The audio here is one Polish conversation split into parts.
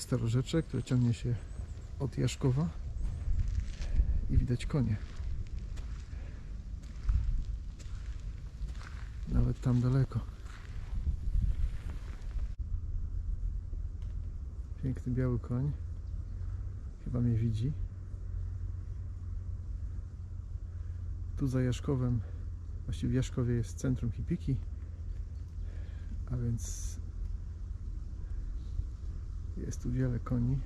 Tu jest starorzecze, które ciągnie się od Jaszkowa i widać konie. Nawet tam daleko. Piękny biały koń. Chyba mnie widzi. Tu za Jaszkowem, właściwie w Jaszkowie jest centrum hipiki, a więc jest tu wiele koni.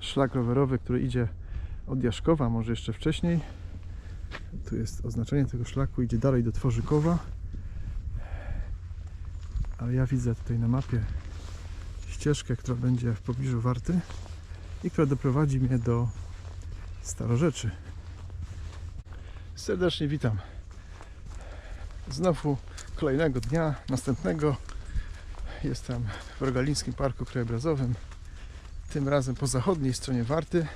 Szlak rowerowy, który idzie od Jaszkowa, może jeszcze wcześniej. Tu jest oznaczenie tego szlaku, idzie dalej do Tworzykowa. Ale ja widzę tutaj na mapie ścieżkę, która będzie w pobliżu Warty i która doprowadzi mnie do Starorzeczy. Serdecznie witam. Znowu kolejnego dnia, następnego. Jestem w Rogalińskim Parku Krajobrazowym. Tym razem po zachodniej stronie Warty.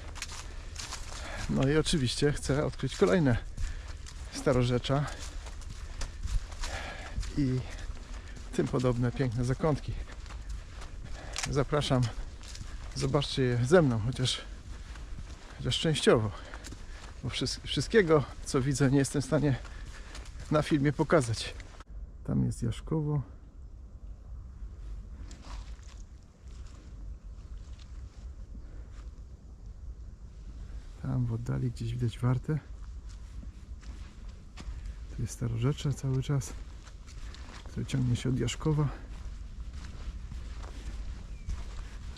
No i oczywiście chcę odkryć kolejne starorzecza i tym podobne piękne zakątki. Zapraszam, zobaczcie je ze mną, chociaż, chociaż częściowo. Bo wszyst- wszystkiego, co widzę, nie jestem w stanie na filmie pokazać. Tam jest Jaszkowo. Tam w oddali gdzieś widać Wartę. Tu jest Starorzecze cały czas, które ciągnie się od Jaszkowa.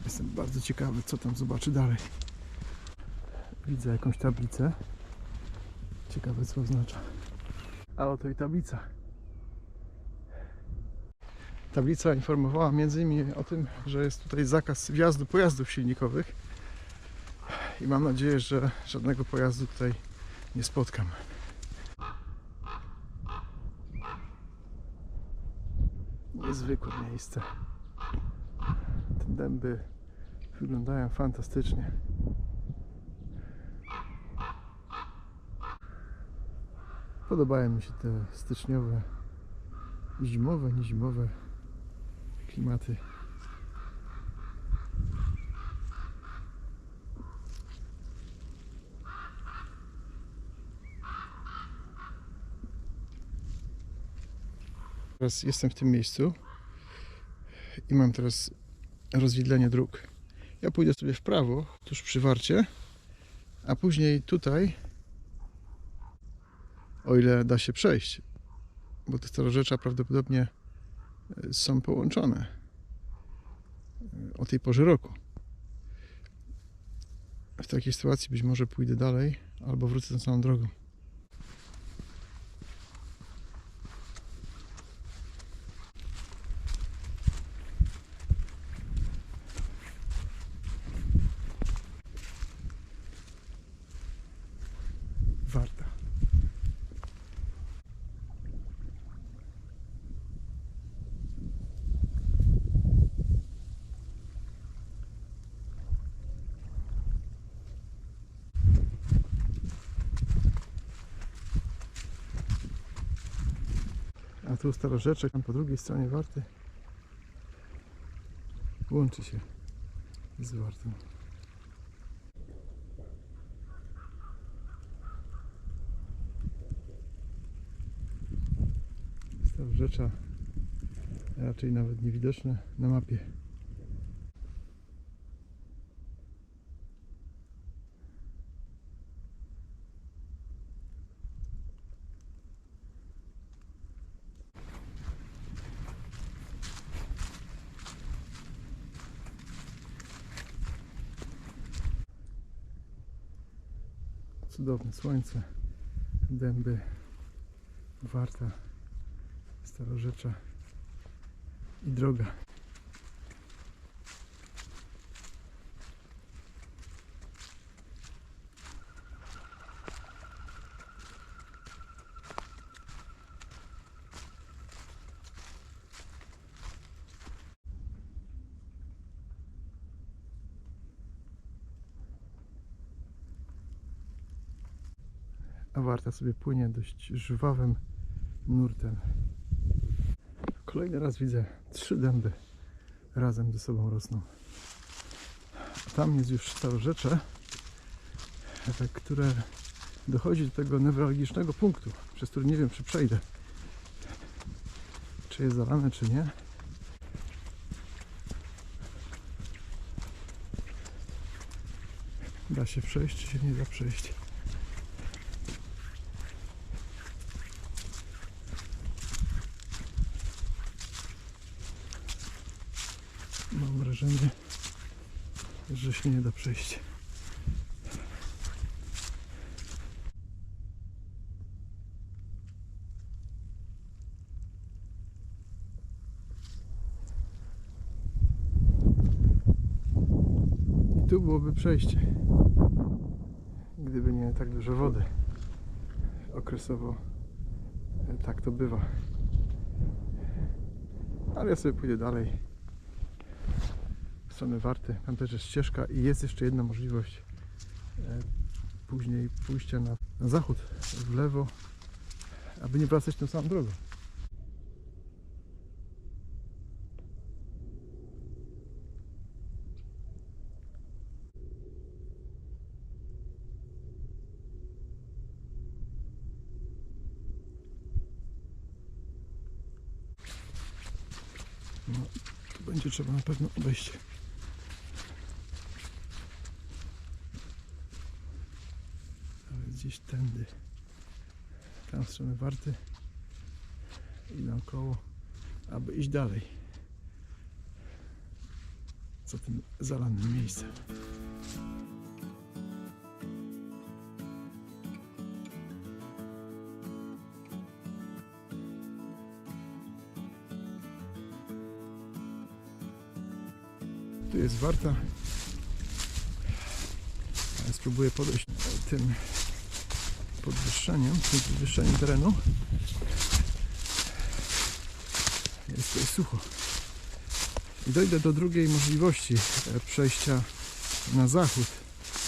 Jestem bardzo ciekawy, co tam zobaczy dalej. Widzę jakąś tablicę. Ciekawe, co oznacza. A oto i tablica. Tablica informowała między innymi o tym, że jest tutaj zakaz wjazdu pojazdów silnikowych i mam nadzieję, że żadnego pojazdu tutaj nie spotkam. Niezwykłe miejsce. Te dęby wyglądają fantastycznie. Podobają mi się te styczniowe, zimowe, niezimowe klimaty. Teraz jestem w tym miejscu i mam teraz rozwidlenie dróg. Ja pójdę sobie w prawo, tuż przy warcie, a później tutaj, o ile da się przejść, bo te starorzecza prawdopodobnie są połączone o tej porze roku. W takiej sytuacji być może pójdę dalej, albo wrócę tą samą drogą. Warta. A tu starorzeczek, tam po drugiej stronie Warty łączy się z Wartą. Starorzecza raczej nawet niewidoczne na mapie. Cudowne słońce, dęby, warta, starorzecza i droga. Warta sobie płynie dość żwawym nurtem. Kolejny raz widzę trzy dęby razem ze sobą rosną. A tam jest już starorzecze, tak, które dochodzi do tego newralgicznego punktu, przez który nie wiem czy przejdę. Czy jest zalane, czy nie. Da się przejść, czy się nie da przejść. Mam wrażenie, że się nie da przejść. I tu byłoby przejście. Gdyby nie tak dużo wody. Okresowo e, tak to bywa. Ale ja sobie pójdę dalej w stronę Warty. Tam też jest ścieżka i jest jeszcze jedna możliwość e, później pójścia na, na zachód, w lewo, aby nie wracać tą samą drogą. No, tu będzie trzeba na pewno obejść. Ale gdzieś tędy. Tam w stronę Warty i naokoło, aby iść dalej. Za tym zalanym miejscem. Tu jest Warta. Spróbuję podejść tym podwyższeniem, tym podwyższeniem terenu. Jest tutaj sucho. I dojdę do drugiej możliwości e, przejścia na zachód,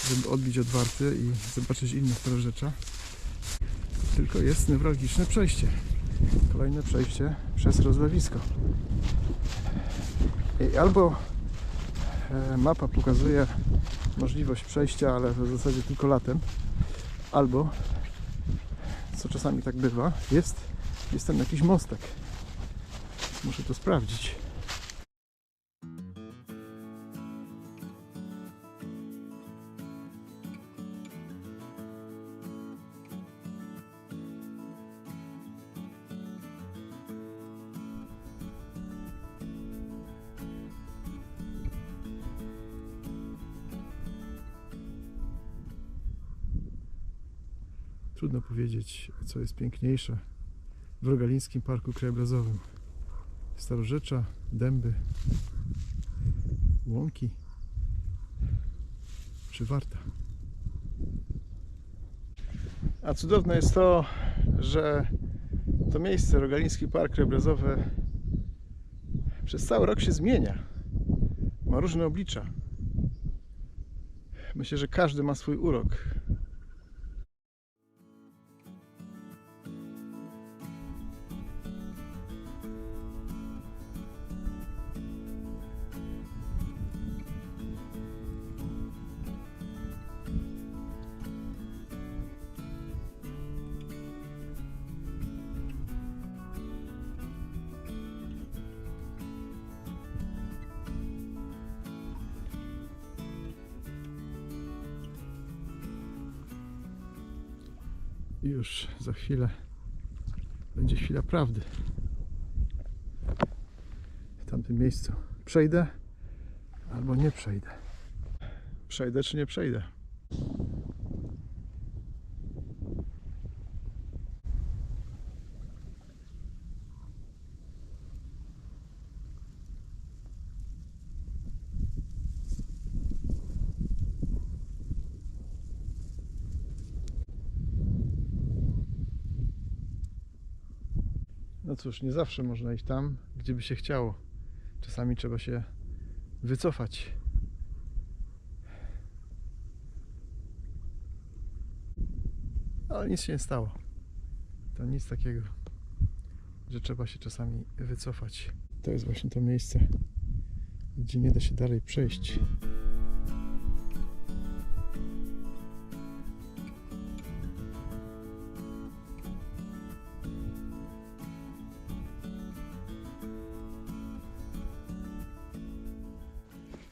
żeby odbić od Warty i zobaczyć inne starorzecza. Tylko jest newralgiczne przejście. Kolejne przejście przez rozlewisko. I albo e, mapa pokazuje możliwość przejścia, ale w zasadzie tylko latem, albo co czasami tak bywa, jest, jest tam jakiś mostek. Muszę to sprawdzić. Trudno powiedzieć, co jest piękniejsze w Rogalińskim Parku Krajobrazowym. Starorzecza, dęby, łąki czy Warta. A cudowne jest to, że to miejsce, Rogaliński Park Krajobrazowy, przez cały rok się zmienia. Ma różne oblicza. Myślę, że każdy ma swój urok. Już za chwilę będzie chwila prawdy. W tamtym miejscu przejdę albo nie przejdę. Przejdę czy nie przejdę? Cóż, nie zawsze można iść tam, gdzie by się chciało. Czasami trzeba się wycofać. Ale nic się nie stało. To nic takiego. że trzeba się czasami wycofać. To jest właśnie to miejsce, gdzie nie da się dalej przejść.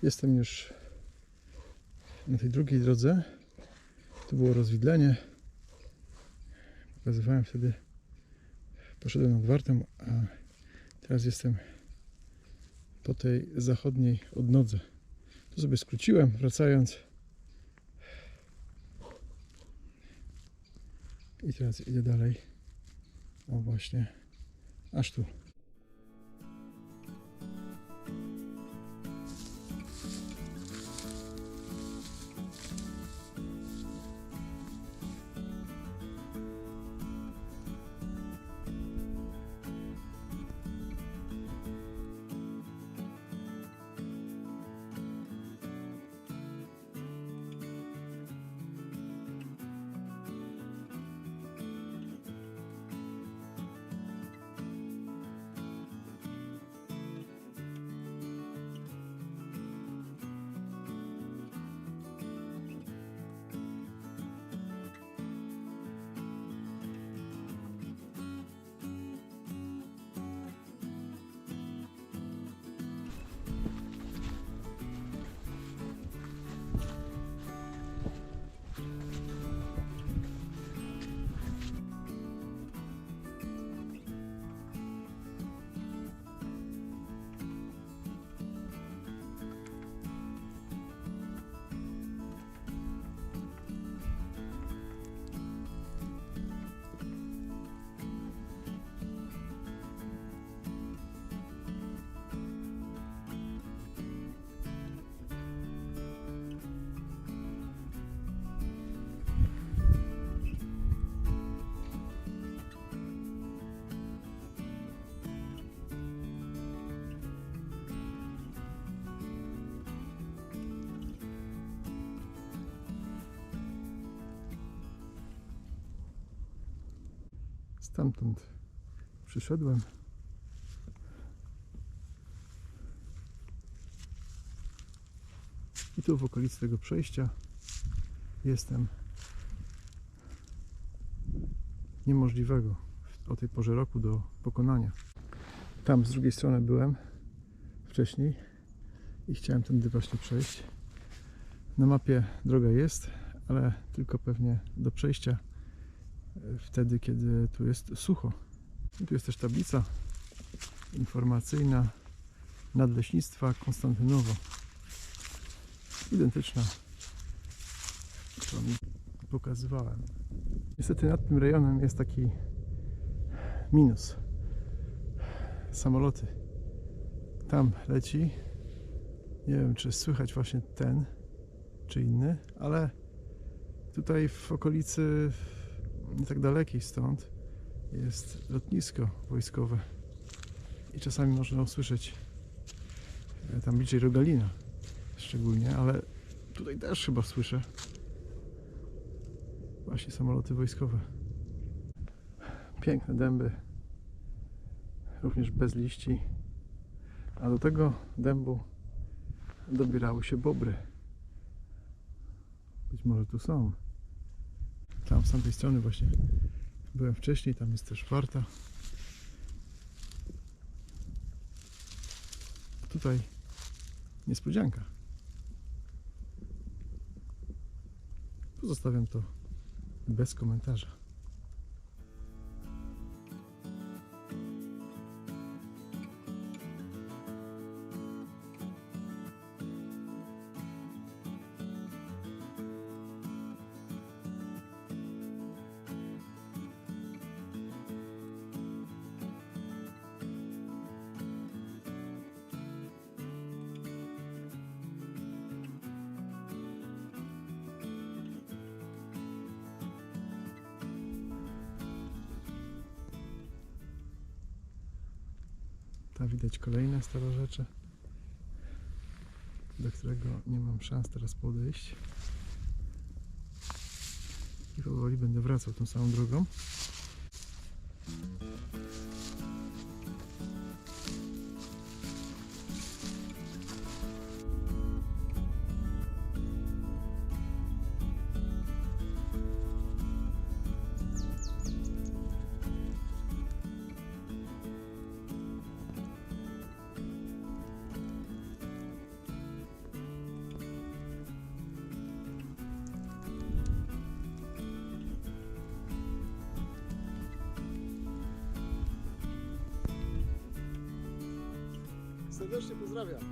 Jestem już na tej drugiej drodze. Tu było rozwidlenie. Pokazywałem wtedy. Poszedłem nad Wartą, a teraz jestem po tej zachodniej odnodze. Tu sobie skróciłem, wracając. I teraz idę dalej. O właśnie, aż tu. Stamtąd przyszedłem. I tu w okolicy tego przejścia jestem niemożliwego o tej porze roku do pokonania. Tam z drugiej strony byłem wcześniej i chciałem tędy właśnie przejść. Na mapie droga jest, ale tylko pewnie do przejścia wtedy, kiedy tu jest sucho. I tu jest też tablica informacyjna Nadleśnictwa Konstantynowo. Identyczna, którą pokazywałem. Niestety nad tym rejonem jest taki minus. Samoloty. Tam leci. Nie wiem, czy słychać właśnie ten, czy inny, ale tutaj w okolicy nie tak dalekiej stąd jest lotnisko wojskowe i czasami można usłyszeć e, tam bliżej Rogalina szczególnie, ale tutaj też chyba słyszę właśnie samoloty wojskowe. Piękne dęby, również bez liści, a do tego dębu dobierały się bobry. Być może tu są. Tam z tamtej strony właśnie byłem wcześniej, tam jest też warta. Tutaj niespodzianka. Pozostawiam to bez komentarza. Widać kolejne starorzecze, do którego nie mam szans teraz podejść. I powoli będę wracał tą samą drogą. Serdecznie pozdrawiam.